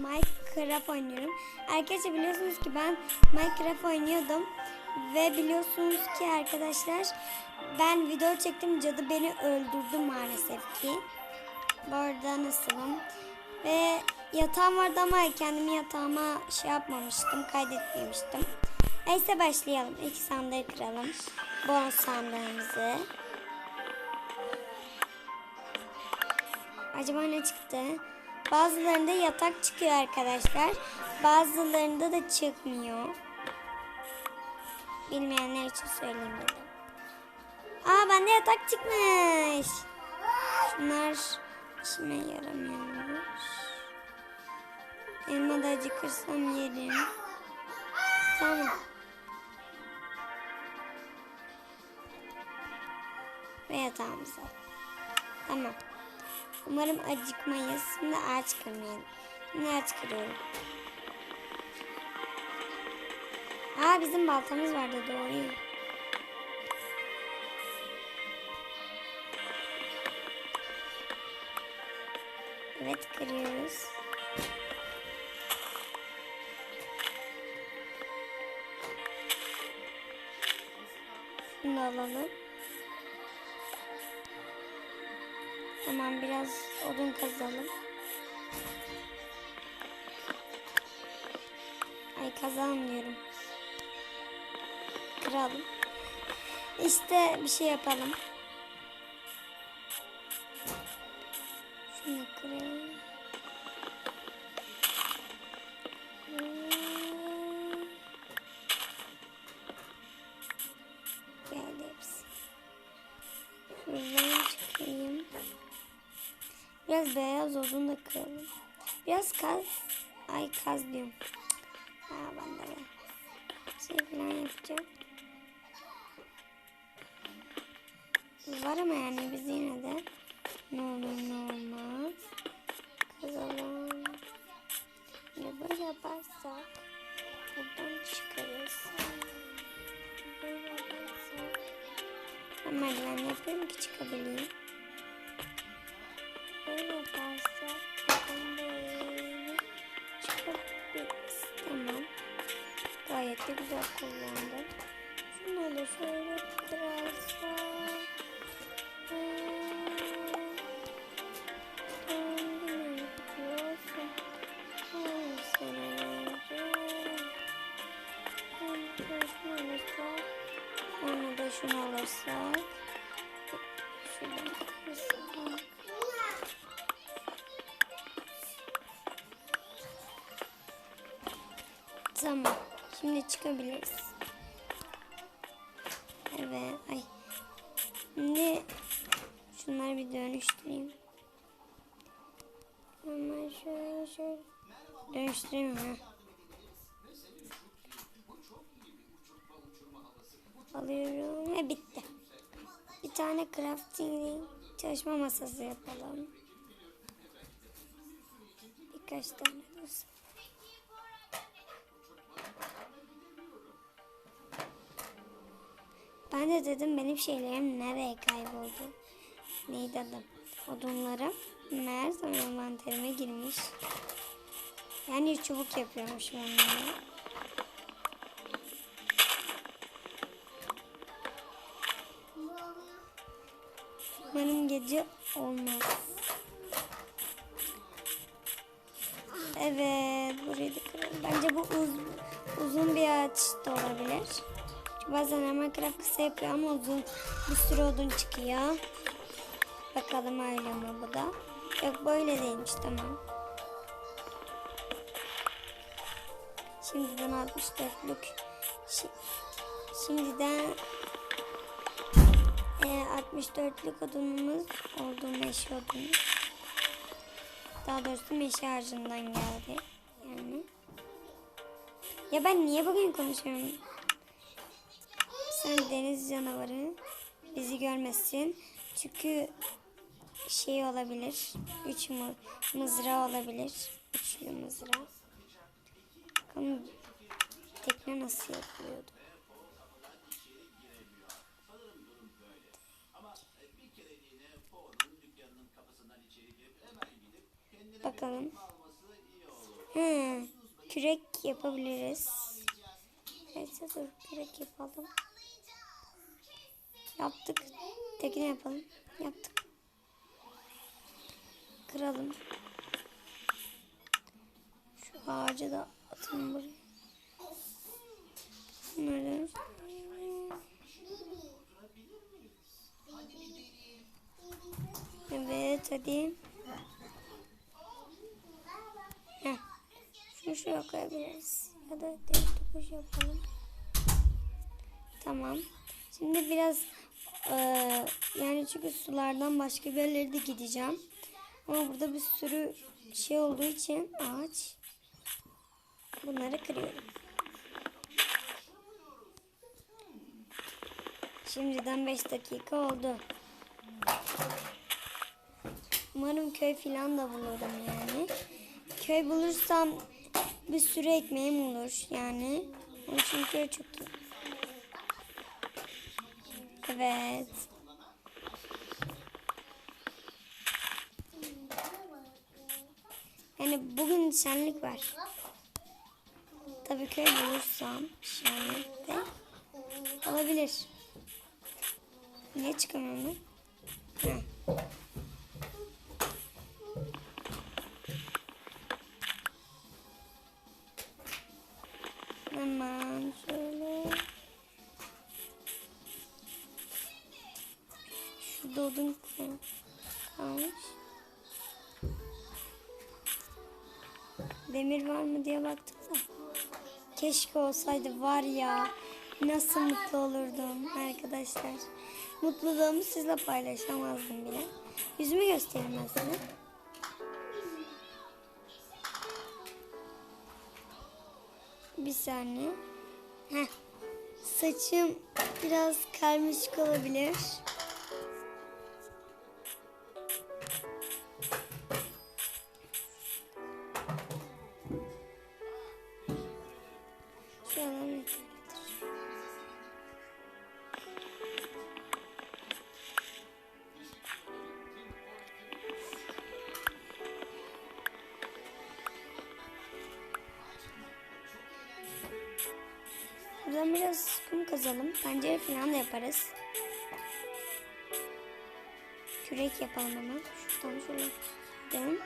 Minecraft oynuyorum. Arkadaşlar biliyorsunuz ki ben Minecraft oynuyordum. Ve biliyorsunuz ki arkadaşlar ben video çektim cadı beni öldürdü maalesef ki. Bu arada nasılım? Ve yatağım vardı ama kendimi yatağıma şey yapmamıştım, kaydetmemiştim. Neyse başlayalım. İlk sandığı kıralım. Bonus sandığımızı. Acaba ne çıktı? Bazılarında yatak çıkıyor arkadaşlar. Bazılarında da çıkmıyor. Bilmeyenler için söyleyeyim dedim. Aa bende yatak çıkmış. Şunlar işime yaramıyor. Elma da acıkırsam yerim. Tamam. Ve yatağımıza. Tamam. Umarım acıkmayız. Şimdi ağaç kırmayalım. Şimdi ağaç kırıyorum. Aa bizim baltamız vardı doğru. Evet kırıyoruz. Şunu da alalım. Tamam biraz odun kazalım. Ay kazalım diyorum. Kıralım. İşte bir şey yapalım. Şunu kıralım. Merdiven yapıyorum ki çıkabileyim. Şimdi çıkabiliriz. Evet. Ay. Şimdi şunları bir dönüştüreyim. Hemen şöyle şöyle dönüştüreyim ha. Alıyorum ve bitti. Bir tane crafting çalışma masası yapalım. Birkaç tane Ben de dedim benim şeylerim nereye kayboldu? Neydi adım? Odunlarım meğersem envanterime girmiş. Yani çubuk yapıyormuşum onları. Umarım gece olmaz. Evet, burayı da kıralım. Bence bu uz, uzun bir ağaç da olabilir. Bazen Minecraft kısa yapıyor ama uzun bir sürü odun çıkıyor. Bakalım öyle mi bu da? Yok böyle değilmiş tamam. Şimdiden 64'lük şi, şimdiden e, 64'lük odunumuz oldu meşe odunu. Daha doğrusu meşe ağacından geldi. Yani. Ya ben niye bugün konuşuyorum? Sen deniz canavarı bizi görmesin. Çünkü şey olabilir. Üç mı mızrağı olabilir. Üçlü mızrağı. Bakalım tekne nasıl yapılıyordu? Bakalım. Hı, kürek yapabiliriz. Neyse dur kürek yapalım. Yaptık. Tekne yapalım. Yaptık. Kıralım. Şu ağacı da atalım buraya. Bunları. Evet hadi. Heh. Şunu şuraya koyabiliriz. Ya da topuş yapalım. Tamam. Şimdi biraz eee, yani çünkü sulardan başka bir yerlere de gideceğim. Ama burada bir sürü şey olduğu için ağaç. Bunları kırıyorum. Şimdiden 5 dakika oldu. Umarım köy filan da bulurum yani. Köy bulursam bir sürü ekmeğim olur yani. Onun için köy çok iyi. Evet. Yani bugün şenlik var. Tabii köy bulursam şenlik de olabilir. Niye çıkamıyorum ben? Hemen şöyle. Demir var mı diye baktık da. Keşke olsaydı var ya. Nasıl mutlu olurdum arkadaşlar. Mutluluğumu sizle paylaşamazdım bile. Yüzümü göstereyim ben size. Bir saniye. Heh. Saçım biraz karmaşık olabilir. Kazalım. Pencere falan da yaparız. Kürek yapalım hemen. Şuradan şöyle dön.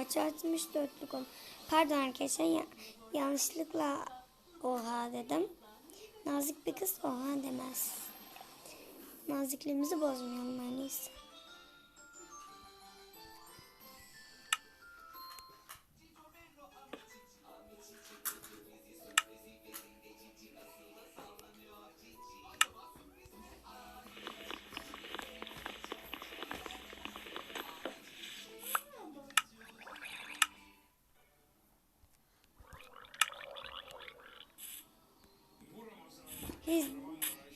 Oha kaç açmış dörtlük ol. Pardon arkadaşlar ya, yanlışlıkla oha dedim. Nazik bir kız oha demez. Nazikliğimizi bozmayalım en iyisi. Hiç,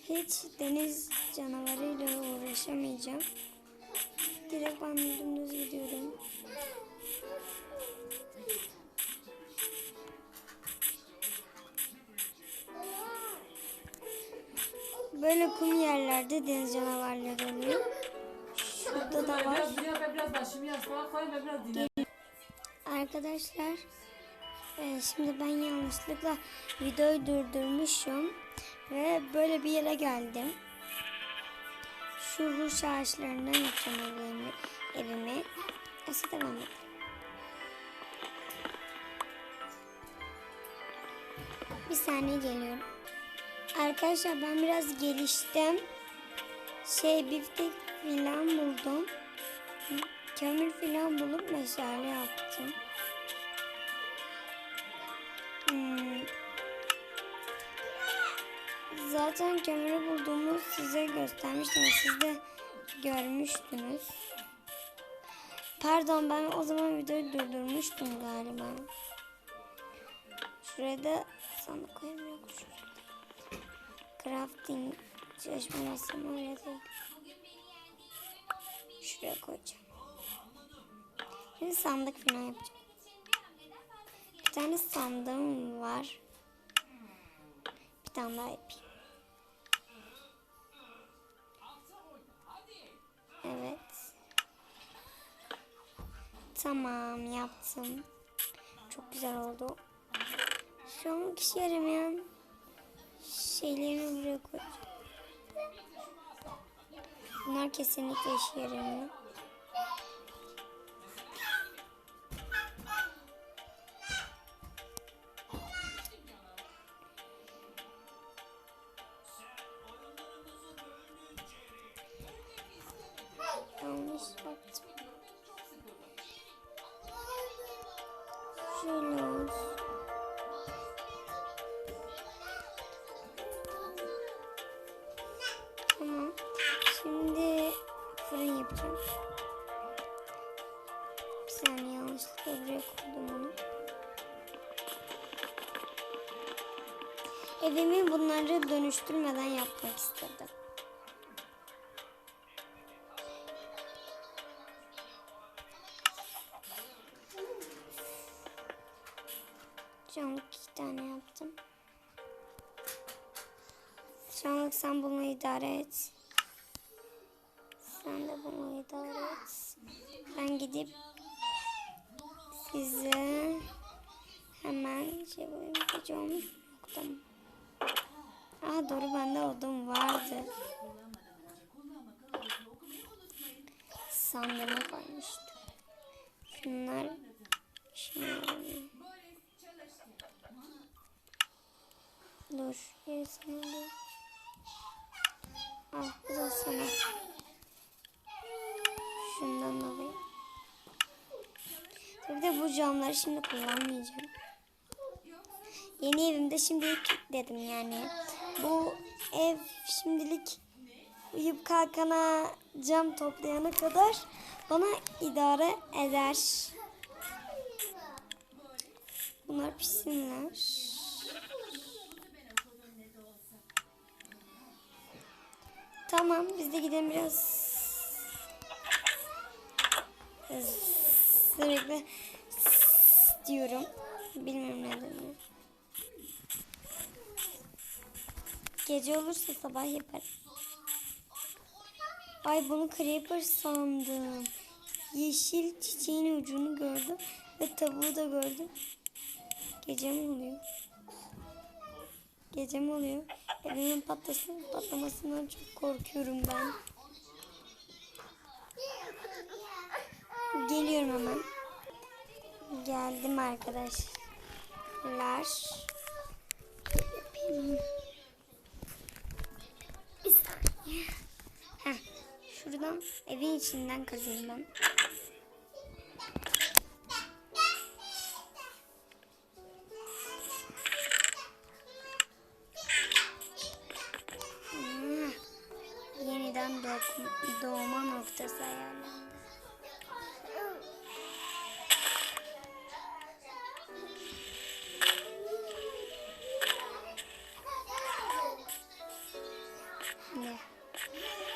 hiç deniz canavarıyla uğraşamayacağım. Direkt ben dümdüz gidiyorum. Böyle kum yerlerde deniz canavarları oluyor. Şurada da var. Arkadaşlar e, şimdi ben yanlışlıkla videoyu durdurmuşum ve böyle bir yere geldim. Şu ruj ağaçlarından yapacağım evimi. evimi. Neyse devam edelim. Bir saniye geliyorum. Arkadaşlar ben biraz geliştim. Şey biftek filan buldum. Kömür filan bulup meşale yaptım. Zaten kömürü bulduğumu size göstermiştim. Siz de görmüştünüz. Pardon ben o zaman videoyu durdurmuştum galiba. Şuraya da sana koyayım yok şurada. Crafting Çalışmayasın oraya değil. Şuraya koyacağım. Şimdi sandık falan yapacağım. Bir tane sandığım var. Bir tane daha yapayım. Evet. Tamam yaptım. Çok güzel oldu. Şu an işe yaramayan şeylerini buraya koyacağım. Bunlar kesinlikle işe yaramıyor. Şöyle. Tamam. Şimdi fırın yapacağım. Bir saniye yanlışlıkla buraya koydum onu. Evimi bunları dönüştürmeden yapmak istedim. Gidip size hemen şey bulayım. Gece olmuş tamam. Aa doğru bende odun vardı. Sandığıma koymuştum. Şunlar işime yaramıyor. Dur, gerisini alayım. Al, bu da sana. Şundan alayım. Tabii de bu camları şimdi kullanmayacağım. Yeni evimde şimdilik dedim yani. Bu ev şimdilik uyuyup kalkana cam toplayana kadar bana idare eder. Bunlar pişsinler. Tamam biz de gidelim biraz sürekli diyorum. Bilmiyorum neden. Gece olursa sabah yaparım. Ay bunu creeper sandım. Yeşil çiçeğin ucunu gördüm ve tavuğu da gördüm. Gece mi oluyor? Gece mi oluyor? Evimin patlasın, patlamasından çok korkuyorum ben. Geliyorum hemen. Geldim arkadaşlar. Heh, şuradan evin içinden kazayım ben. Hmm, Yeniden doğ- doğma noktası ayarlandı. Yeah.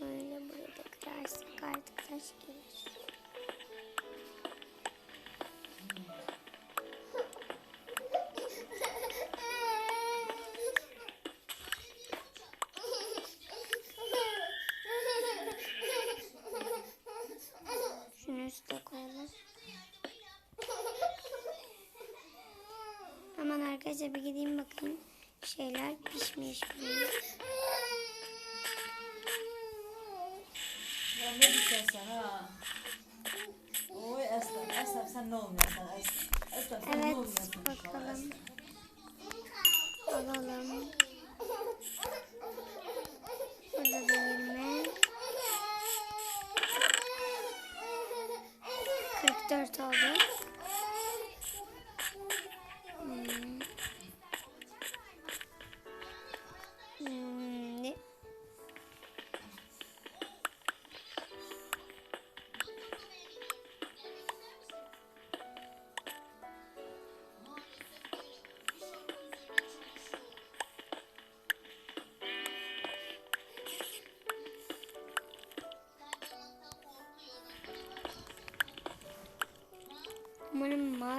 Böyle burada kırarsak artık taş gelir. Şunu üstüne koyalım. Hemen arkadaşlar bir gideyim bakayım şeyler pişmiş. Ya ne düşersen ha. Oy Aslan, Aslan sen ne olmuyorsun Aslan? Aslan sen evet, ne olmuyorsun? Evet bakalım. Alalım. Burada değil mi? 44 oldu.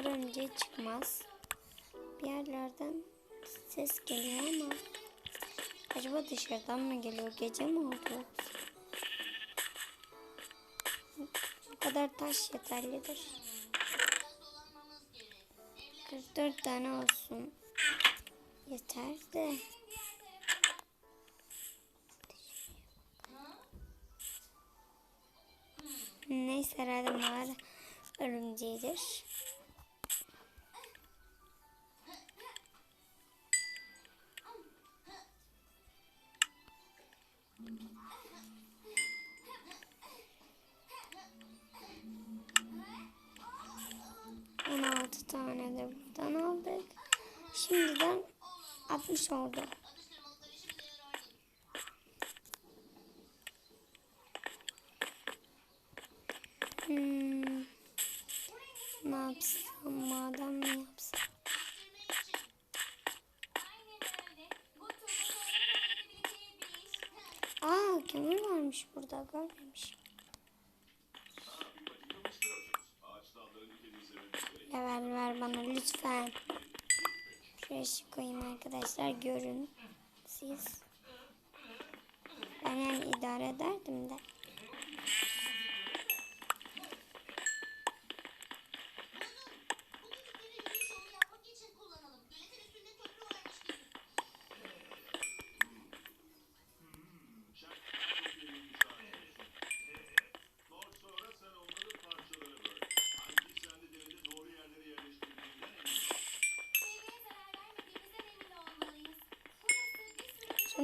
Mağara önce çıkmaz. Bir yerlerden ses geliyor ama acaba dışarıdan mı geliyor? Gece mi oldu? Bu kadar taş yeterlidir. 44 tane olsun. Yeter de. Neyse herhalde mağara örümceğidir. Buradan aldık. Şimdiden 60 oldu. Hmm. Ne yapsam? Maden mi yapsam? Aa kömür varmış burada görmemişim. Ya ver ver bana lütfen. Şuraya ışık koyayım arkadaşlar görün siz. Ben yani idare ederdim de.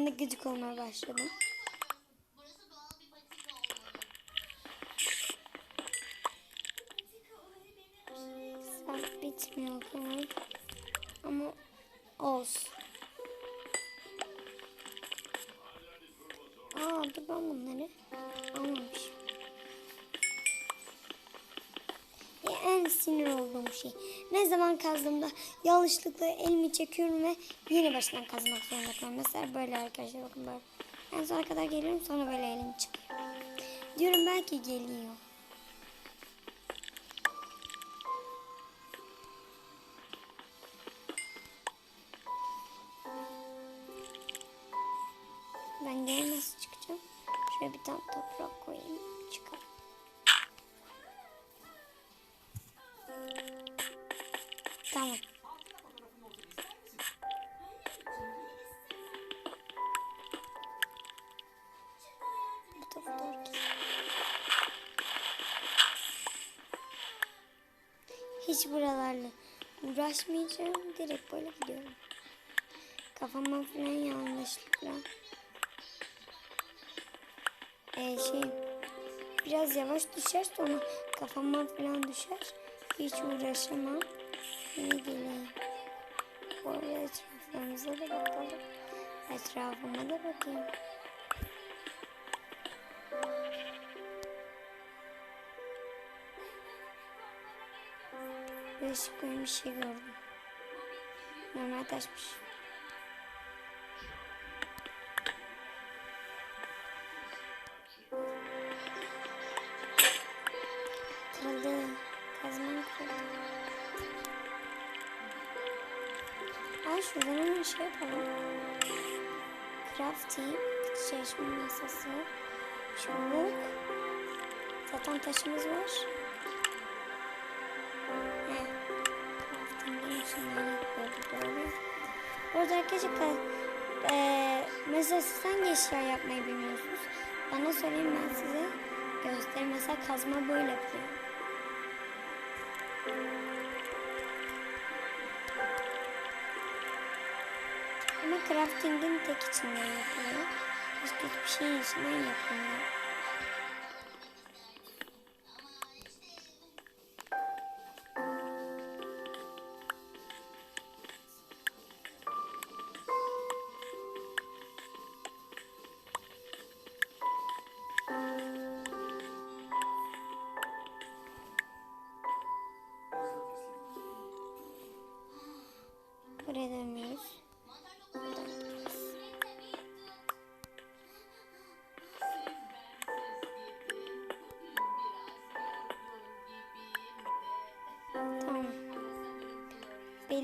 Sonra gıcık olmaya başladım. En sinir olduğum şey. Ne zaman kazdığımda yanlışlıkla elimi çekiyorum ve yeni baştan kazmak zorunda kalıyorum. Mesela böyle arkadaşlar bakın böyle. En sona kadar geliyorum sonra böyle elim çıkıyor. Diyorum belki geliyor. Hiç buralarla uğraşmayacağım. Direkt böyle gidiyorum. Kafama falan yanlışlıkla. Ee, şey biraz yavaş düşer sonra kafama falan düşer. Hiç uğraşamam. İyi geleyim. Bu arada etraflarımıza da bakalım. Etrafıma da bakayım. Değişik bir şey gördüm. Normal taşmış. Kırıldı. Kazmam kırıldı. Aa şuradan hemen şey yapalım. Crafting. Çalışma masası. Çubuk. Zaten taşımız var. Arkadaşlar eee mesela hangi eşya yapmayı bilmiyorsunuz? Bana söyleyin ben size göstereyim. Mesela kazma böyle yapıyor. Ama crafting'in tek içinden yapıyor. Başka hiçbir şeyin içinden yapmıyor.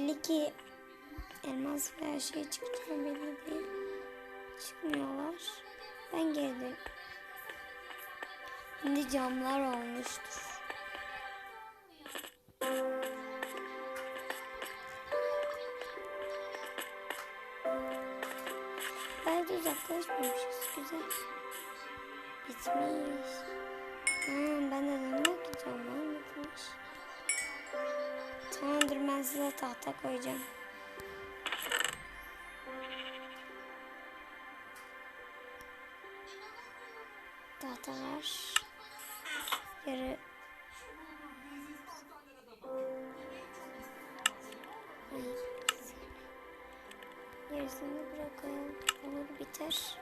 Belli ki elmas ve her şey çıkacağı belli değil. Çıkmıyorlar. Ben geri Şimdi camlar olmuştur. Belki uzaklaşmamışız. Güzel. Bitmiş. Ha, ben de dedim ki camlar bitmiş. Tamamdır ben size tahta koyacağım. Tahtalar. Yarı. Yarısını bırakalım. Olur biter.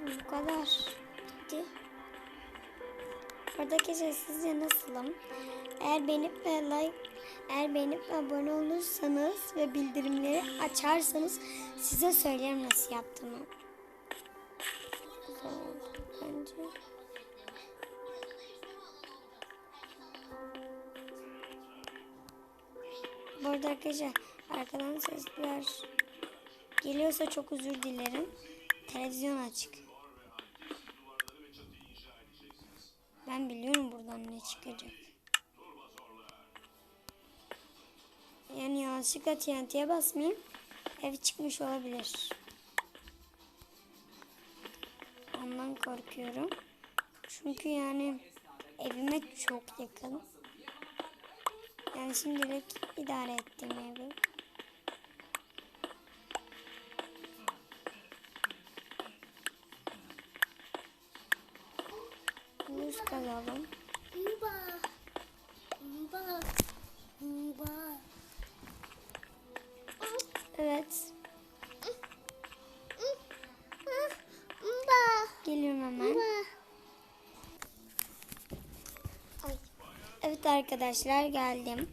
Bu kadar. Bitti. Oradaki sizce nasılım? Eğer beğenip ve like eğer beğenip ve abone olursanız ve bildirimleri açarsanız size söylerim nasıl yaptığımı. Güzel oldu bence. Bu arada arkadaşlar arkadan sesler geliyorsa çok özür dilerim. Televizyon açık. Ben biliyorum buradan ne çıkacak. Yani yanlışlıkla TNT'ye basmayayım. Ev çıkmış olabilir. Ondan korkuyorum. Çünkü yani evime çok yakın. Yani şimdilik idare ettiğim evi. Yüz kazalım. Mba. Evet. Geliyorum hemen. Evet arkadaşlar geldim.